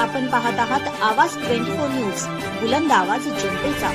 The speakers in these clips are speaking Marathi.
आपण पाहत आहात आवाज ट्वेंटी फोर न्यूज बुलंद आवाज जनतेचा.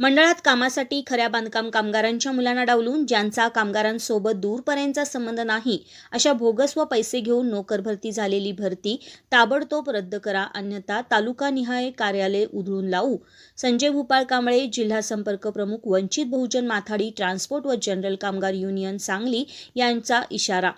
मंडळात कामासाठी खऱ्या बांधकाम कामगारांच्या मुलांना डावलून ज्यांचा कामगारांसोबत दूरपर्यंतचा संबंध नाही अशा भोगस व पैसे घेऊन नोकर भरती झालेली भरती ताबडतोब रद्द करा अन्यथा तालुकानिहाय कार्यालय उधळून लावू. संजय भूपाळ कांबळे जिल्हा संपर्क प्रमुख वंचित बहुजन माथाडी ट्रान्सपोर्ट व जनरल कामगार युनियन सांगली यांचा इशारा.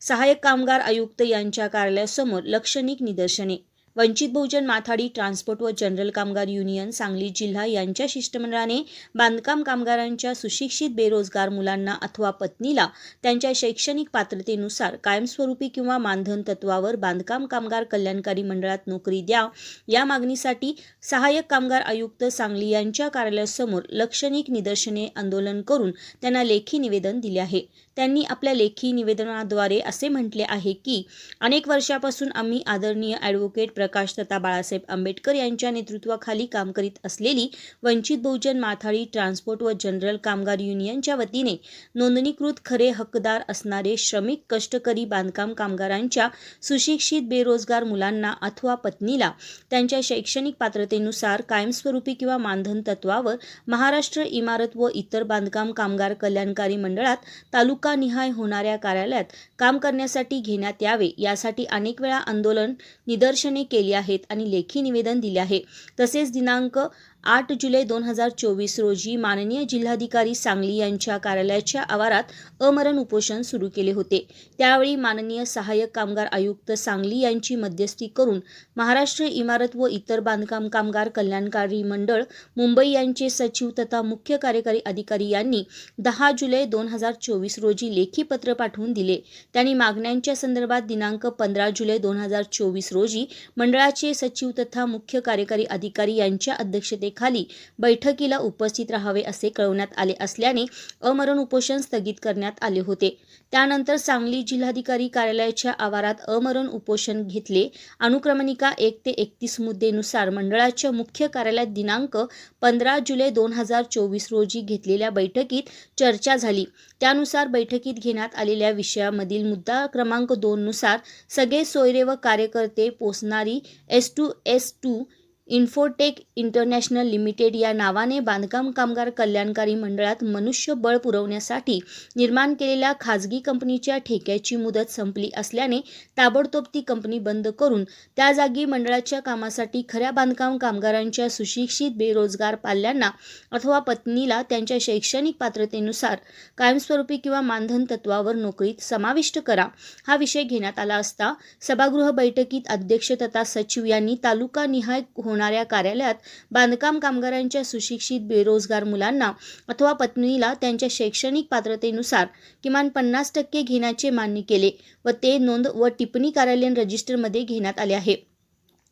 सहाय्यक कामगार आयुक्त यांच्या कार्यालयासमोर लक्षणिक निदर्शने. वंचित बहुजन माथाडी ट्रान्सपोर्ट व जनरल कामगार युनियन सांगली जिल्हा यांच्या शिष्टमंडळाने बांधकाम कामगारांच्या सुशिक्षित बेरोजगार मुलांना अथवा पत्नीला त्यांच्या शैक्षणिक पात्रतेनुसार कायमस्वरूपी किंवा मानधन तत्वावर बांधकाम कामगार कल्याणकारी मंडळात नोकरी द्या या मागणीसाठी सहाय्यक कामगार आयुक्त सांगली यांच्या कार्यालयासमोर लक्षणिक निदर्शने आंदोलन करून त्यांना लेखी निवेदन दिले आहे. त्यांनी आपल्या लेखी निवेदनाद्वारे असे म्हटले आहे की अनेक वर्षापासून आम्ही आदरणीय ॲडव्होकेट प्रकाश तथा बाळासाहेब आंबेडकर यांच्या नेतृत्वाखाली काम करीत असलेली वंचित बहुजन माथाडी ट्रान्सपोर्ट व जनरल कामगार युनियनच्या वतीने नोंदणीकृत खरे हकदार असणारे श्रमिक कष्टकरी बांधकाम कामगारांच्या सुशिक्षित बेरोजगार मुलांना अथवा पत्नीला त्यांच्या शैक्षणिक पात्रतेनुसार कायमस्वरूपी किंवा मानधन तत्वावर महाराष्ट्र इमारत व इतर बांधकाम कामगार कल्याणकारी मंडळात तालुका निहाय होणाऱ्या कार्यालयात काम करण्यासाठी घेण्यात यावे यासाठी अनेक वेळा आंदोलन निदर्शने केली आहेत आणि लेखी निवेदन दिले आहे. तसेच दिनांक आठ जुलै दोन हजार चोवीस रोजी माननीय जिल्हाधिकारी सांगली यांच्या कार्यालयाच्या आवारात अमरण उपोषण सुरू केले होते. त्यावेळी माननीय सहाय्यक कामगार आयुक्त सांगली यांची मध्यस्थी करून महाराष्ट्र इमारत व इतर बांधकाम कामगार कल्याणकारी मंडळ मुंबई यांचे सचिव तथा मुख्य कार्यकारी अधिकारी यांनी दहा जुलै दोन हजार चोवीस रोजी लेखी पत्र पाठवून दिले. त्यांनी मागण्यांच्या संदर्भात दिनांक पंधरा जुलै दोन हजार चोवीस रोजी मंडळाचे सचिव तथा मुख्य कार्यकारी अधिकारी यांच्या अध्यक्षते खाली बैठकीला उपस्थित राहावे असे कळवण्यात आले असल्याने अमरण उपोषण स्थगित करण्यात आले होते. त्यानंतर सांगली जिल्हाधिकारी कार्यालयाच्या आवारात अमरण उपोषण घेतले. अनुक्रमणिका एक ते एकतीस मुद्देनुसार मंडळाच्या मुख्य कार्यालयात दिनांक पंधरा जुलै दोन हजार चोवीस रोजी घेतलेल्या बैठकीत चर्चा झाली. त्यानुसार बैठकीत घेण्यात आलेल्या विषयामधील मुद्दा क्रमांक दोननुसार सगळे सोयरे व कार्यकर्ते पोचणारी S two S two Infotech International Limited या नावाने बांधकाम कामगार कल्याणकारी मंडळात मनुष्यबळ पुरवण्यासाठी निर्माण केलेल्या खाजगी कंपनीच्या ठेक्याची मुदत संपली असल्याने ताबडतोब ती कंपनी बंद करून त्या जागी मंडळाच्या कामासाठी खऱ्या बांधकाम कामगारांच्या सुशिक्षित बेरोजगार पाल्यांना अथवा पत्नीला त्यांच्या शैक्षणिक पात्रतेनुसार कायमस्वरूपी किंवा मानधन तत्वावर नोकरीत समाविष्ट करा हा विषय घेण्यात आला असता सभागृह बैठकीत अध्यक्ष तथा सचिव यांनी तालुका निहाय होणार होणाऱ्या कार्यालयात बांधकाम कामगारांच्या सुशिक्षित बेरोजगार मुलांना अथवा पत्नीला त्यांच्या शैक्षणिक पात्रतेनुसार किमान पन्नास टक्के घेण्याचे मान्य केले व ते नोंद व टिप्पणी कार्यालयीन रजिस्टरमध्ये घेण्यात आले आहे.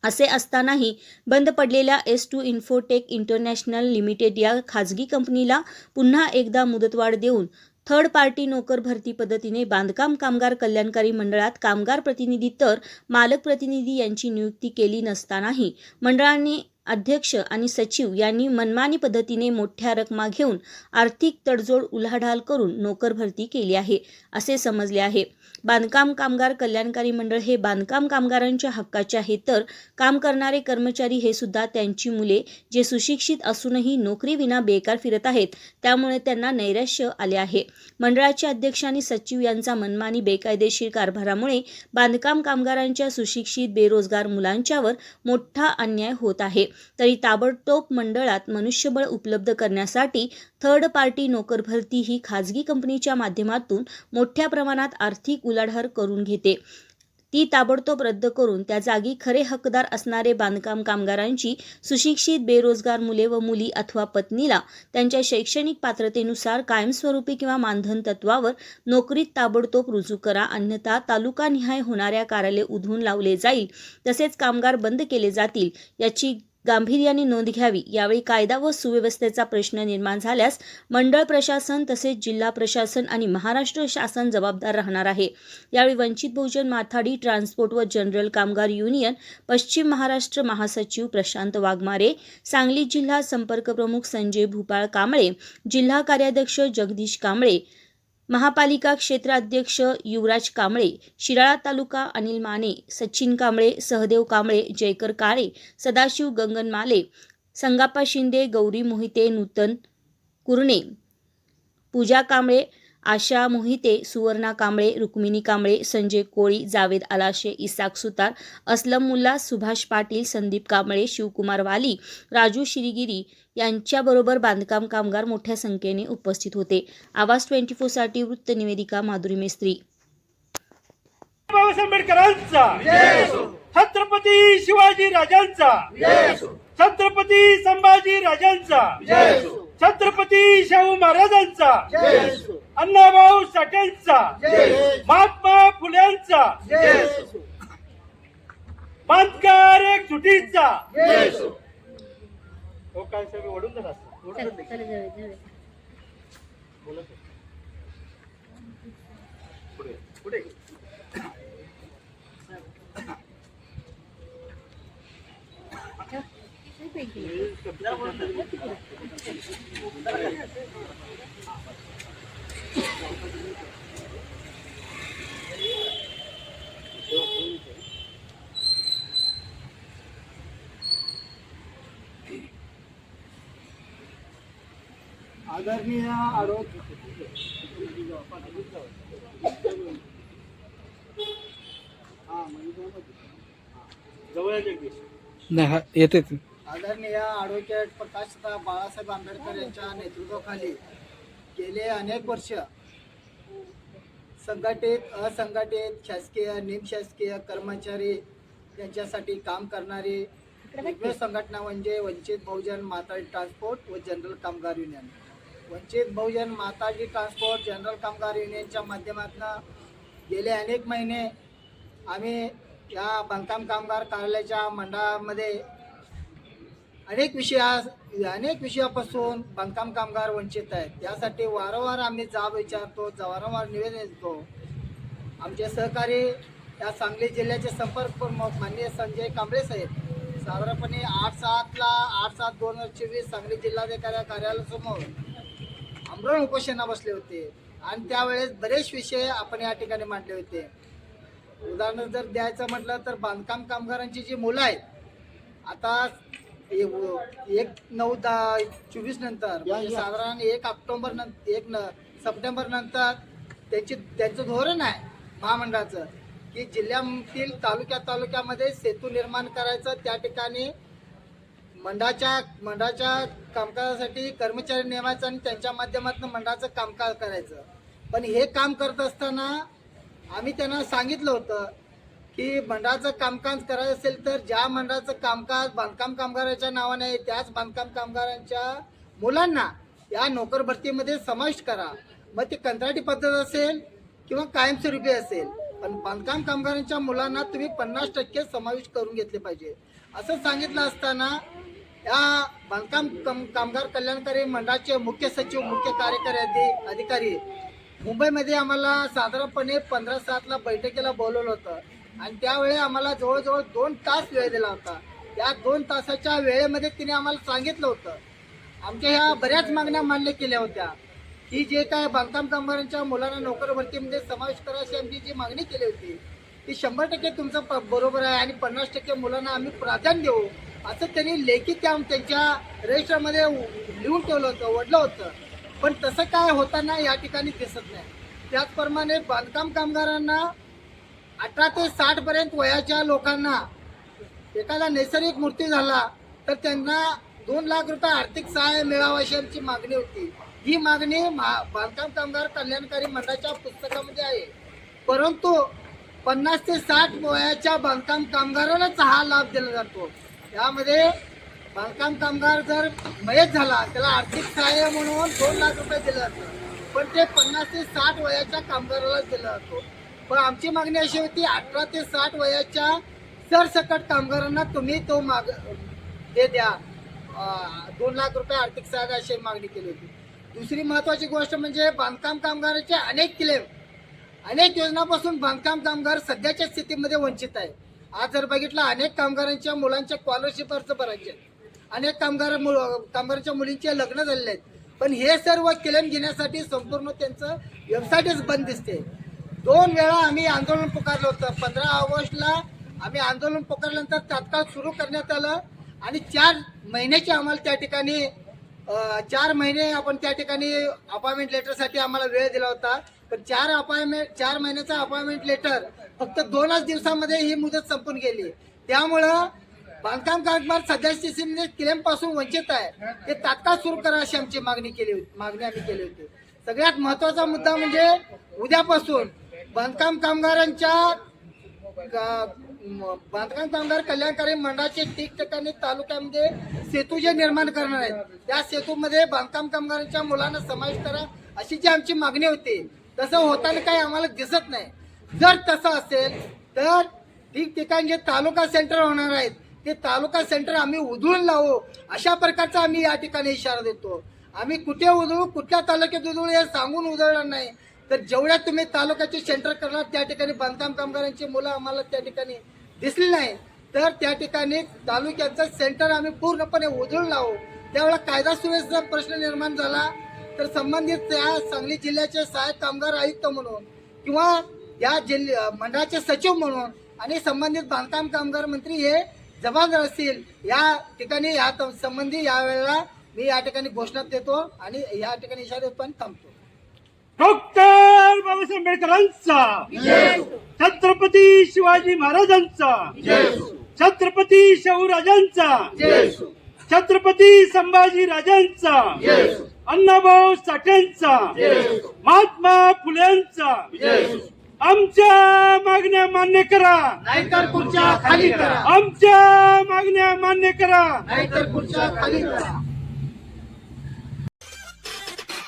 असे असतानाही बंद पडलेल्या S two Infotech International Limited या खाजगी कंपनीला पुन्हा एकदा मुदतवाढ देऊन थर्ड पार्टी नोकर भरती पद्धतीने बांधकाम कामगार कल्याणकारी मंडळात कामगार प्रतिनिधी तर मालक प्रतिनिधी यांची नियुक्ती केली नसतानाही मंडळाने अध्यक्ष आणि सचिव यांनी मनमानी पद्धतीने मोठ्या रकमा घेऊन आर्थिक तडजोड उलाढाल करून नोकर भरती केली आहे असे समजले आहे. बांधकाम कामगार कल्याणकारी मंडळ हे बांधकाम कामगारांच्या हक्काचे आहे. तर काम करणारे कर्मचारी हे सुद्धा त्यांची मुले जे सुशिक्षित असूनही नोकरीविना बेकार फिरत आहेत. त्यामुळे त्यांना नैराश्य आले आहे. मंडळाचे अध्यक्ष आणि सचिव यांचा मनमानी बेकायदेशीर कारभारामुळे बांधकाम कामगारांच्या सुशिक्षित बेरोजगार मुलांच्यावर मोठा अन्याय होत आहे. तरी ताबडतोब मंडळात मनुष्यबळ उपलब्ध करण्यासाठी थर्ड पार्टी नोकर भरती ही खाजगी कंपनीच्या माध्यमातून मोठ्या प्रमाणात आर्थिक उलाढाल करून घेते. ती ताबडतोब रद्द करून त्या जागी खरे हकदार असणारे बांधकाम कामगारांची सुशिक्षित बेरोजगार मुले व मुली अथवा पत्नीला त्यांच्या शैक्षणिक पात्रतेनुसार कायमस्वरूपी किंवा मानधन तत्वावर नोकरीत ताबडतोब रुजू करा अन्यथा तालुकानिहाय होणाऱ्या कार्यालय उधळून लावले जाईल तसेच कामगार बंद केले जातील याची गांभीर्याने नोंद घ्यावी. यावेळी कायदा व सुव्यवस्थेचा प्रश्न निर्माण झाल्यास मंडळ प्रशासन तसेच जिल्हा प्रशासन आणि महाराष्ट्र शासन जबाबदार राहणार आहे. यावेळी वंचित बहुजन माथाडी ट्रान्सपोर्ट व जनरल कामगार युनियन पश्चिम महाराष्ट्र महासचिव प्रशांत वाघमारे सांगली जिल्हा संपर्क प्रमुख संजय भूपाळ कांबळे जिल्हा कार्याध्यक्ष जगदीश कांबळे महापालिका क्षेत्राध्यक्ष युवराज कांबळे शिराळा तालुका अनिल माने सचिन कांबळे सहदेव कांबळे जयकर काळे सदाशिव गंगन माले संगाप्पा शिंदे गौरी मोहिते नूतन कुरणे पूजा कांबळे आशा मोहिते सुवर्णा कांबळे रुक्मिणी कांबळे संजय कोळी जावेद आलाशे इसाक सुतार अस्लम मुल्ला सुभाष पाटील संदीप कांबळे शिवकुमार वाली राजू शिरीगिरी यांच्याबरोबर बांधकाम कामगार मोठ्या संख्येने उपस्थित होते. आवाज ट्वेंटी फोरसाठी वृत्तनिवेदिका माधुरी मेस्त्री. बाबासाहेब आंबेडकरांचा. छत्रपती शिवाजी राजांचा. छत्रपती संभाजी राजांचा. छत्रपती शाहू महाराजांचा अण्णाभाऊ साठेंचा महात्मा फुल्यांचा बांधकार एक सुटीचा हो काय ओढून पुढे. आदरणीय आरोग्य जवळ या जगदीश नाही हा येते ते. आदरणीय ॲडव्होकेट प्रकाशदा बाळासाहेब आंबेडकर यांच्या नेतृत्वाखाली गेले अनेक वर्ष. संघटित असंघटित शासकीय निमशासकीय कर्मचारी यांच्यासाठी काम करणारी संघटना म्हणजे वंचित बहुजन माताजी ट्रान्सपोर्ट व जनरल कामगार युनियन वंचित बहुजन माताजी ट्रान्सपोर्ट जनरल कामगार युनियनच्या माध्यमातून गेले अनेक महिने आम्ही या बांधकाम कामगार कार्यालयाच्या मंडळामध्ये अनेक विषया अनेक विषयापासून बांधकाम कामगार वंचित आहेत. त्यासाठी वारंवार आम्ही जाब विचारतो वारंवार निवेदन देतो. आमचे सहकारी या सांगली जिल्ह्याचे संपर्क प्रमुख माननीय संजय कांबळे साहेब साधारणपणे आठ सातला आठ सात दोन हजार चोवीस सांगली जिल्हाधिकारी कार्यालयासमोर आमरण उपोषणा बसले होते. आणि त्यावेळेस बरेच विषय आपण या ठिकाणी मांडले होते. उदाहरण जर द्यायचं म्हटलं तर बांधकाम कामगारांची जी मुलं आहेत आता एक नऊ दहा चोवीस नंतर म्हणजे साधारण एक ऑक्टोबर नंतर एक न सप्टेंबर नंतर त्यांची त्यांचं धोरण आहे महामंडळाचं की जिल्ह्यातील तालुक्या तालुक्यामध्ये सेतू निर्माण करायचं त्या ठिकाणी मंडळाच्या मंडळाच्या कामकाजासाठी कर्मचारी नेमायचं आणि त्यांच्या माध्यमातून मंडळाचं कामकाज करायचं. पण हे काम करत असताना आम्ही त्यांना सांगितलं होतं की मंडळाचं कामकाज करायचं असेल तर ज्या मंडळाचं कामकाज बांधकाम कामगाराच्या नावाने आहे त्याच बांधकाम कामगारांच्या मुलांना या नोकर भरतीमध्ये समाविष्ट करा. मग ते कंत्राटी पद्धत असेल किंवा कायमस्वरूपी असेल पण बांधकाम कामगारांच्या मुलांना तुम्ही पन्नास टक्के समाविष्ट करून घेतले पाहिजे. असं सांगितलं असताना या बांधकाम कम कामगार कल्याणकारी मंडळाचे मुख्य सचिव मुख्य कार्यकारी अधिकारी मुंबईमध्ये आम्हाला साधारणपणे पंधरा सातला बैठकीला बोलवलं होतं. आणि त्यावेळी आम्हाला जवळजवळ दोन तास वेळ दिला होता. या दोन तासाच्या वेळेमध्ये तिने आम्हाला सांगितलं होतं. आमच्या ह्या बऱ्याच मागण्या मान्य केल्या होत्या. की जे काय बांधकाम कामगारांच्या मुलांना नोकर भरतीमध्ये म्हणजे समावेश करा अशी आमची जी मागणी केली होती ती शंभर टक्के तुमचं प- बरोबर आहे आणि पन्नास टक्के मुलांना आम्ही प्राधान्य देऊ असं त्यांनी लेखी त्या त्यांच्या रजिस्टरमध्ये लिहून ठेवलं होतं वडलं होतं. पण तसं काय होताना या ठिकाणी दिसत नाही. त्याचप्रमाणे बांधकाम कामगारांना अठरा ते साठ पर्यंत वयाच्या लोकांना एखादा नैसर्गिक मृत्यू झाला तर त्यांना दोन लाख रुपये आर्थिक सहाय्य मिळावं अशी आमची मागणी होती. ही मागणी मा- बांधकाम कामगार कल्याणकारी मंडळाच्या पुस्तकामध्ये आहे. परंतु पन्नास ते साठ वयाच्या बांधकाम कामगारांनाच हा लाभ दिला जातो. यामध्ये बांधकाम कामगार जर मयत झाला त्याला आर्थिक सहाय्य म्हणून दोन लाख रुपये दिलं जातं पण ते पन्नास ते साठ वयाच्या कामगारालाच दिलं जातो. पण आमची मागणी अशी होती अठरा ते साठ वयाच्या सरसकट कामगारांना तुम्ही तो माग हे द्या. दोन लाख रुपये आर्थिक सहाय्य अशी मागणी केली होती. दुसरी महत्वाची गोष्ट म्हणजे बांधकाम कामगाराचे अनेक क्लेम अनेक योजनापासून बांधकाम कामगार सध्याच्या स्थितीमध्ये वंचित आहे. आज जर बघितलं अनेक कामगारांच्या मुलांच्या स्कॉलरशिप अर्ज भरायचे अनेक कामगार मु- कामगारांच्या मुलींचे लग्न झालेले आहेत. पण हे सर्व क्लेम घेण्यासाठी संपूर्ण त्यांचं वेबसाईटच बंद दिसते. दोन वेळा आम्ही आंदोलन पुकारलं होतं. पंधरा ऑगस्टला आम्ही आंदोलन पुकारल्यानंतर तात्काळ सुरू करण्यात आलं आणि चार महिन्याची आम्हाला त्या ठिकाणी चार महिने आपण त्या ठिकाणी अपॉइंटमेंट लेटरसाठी आम्हाला वेळ दिला होता. पण चार अपॉइंटमेंट चार महिन्याचा अपॉइंटमेंट लेटर फक्त दोनच दिवसामध्ये ही मुदत संपून गेली. त्यामुळं बांधकाम कामगार सदस्य क्लेमपासून वंचित आहे. ते तात्काळ सुरू करा अशी आमची मागणी केली होती मागणी आम्ही केली होती. सगळ्यात महत्त्वाचा मुद्दा म्हणजे उद्यापासून बांधकाम कामगारांच्या बांधकाम कामगार कल्याणकारी मंडळाचे ठिकठिकाणी तालुक्यामध्ये सेतू जे निर्माण करणार आहेत त्या सेतूमध्ये बांधकाम कामगारांच्या मुलांना समावेश करा अशी जी आमची मागणी होती. तसं होताना काही आम्हाला दिसत नाही. जर तसं असेल तर ठिकठिकाणी जे तालुका सेंटर होणार आहेत ते तालुका सेंटर आम्ही उधळून लावू अशा प्रकारचा आम्ही या ठिकाणी इशारा देतो. आम्ही कुठे उधळू कुठल्या तालुक्यात उधळू हे सांगून उधळणार नाही. तर जेवढ्या तुम्ही तालुक्याचे सेंटर करणार त्या ठिकाणी बांधकाम कामगारांची मुलं आम्हाला त्या ठिकाणी दिसली नाही. तर त्या ठिकाणी तालुक्याचं सेंटर आम्ही पूर्णपणे उधळून लावू त्यावेळेला कायदा सुव्यवस्थेचा प्रश्न निर्माण झाला. तर संबंधित त्या सांगली जिल्ह्याचे सहाय्यक कामगार आयुक्त म्हणून किंवा या जिल्ह्या मंडळाचे सचिव म्हणून आणि संबंधित बांधकाम कामगार मंत्री हे जबाबदार असतील या ठिकाणी या त- संबंधी या वेळेला मी या ठिकाणी घोषणा देतो आणि या ठिकाणी इशारे पण थांबतो. डॉक्टर बाबासाहेब आंबेडकरांचा. छत्रपती शिवाजी महाराजांचा. छत्रपती शाहूराजांचा छत्रपती संभाजी राजांचा. अण्णाभाऊ साठ्यांचा महात्मा फुल्यांचा आमच्या मागण्या मान्य करा. नाहीतर खाली करा. आमच्या मागण्या मान्य करा. नाहीतर खाली करा.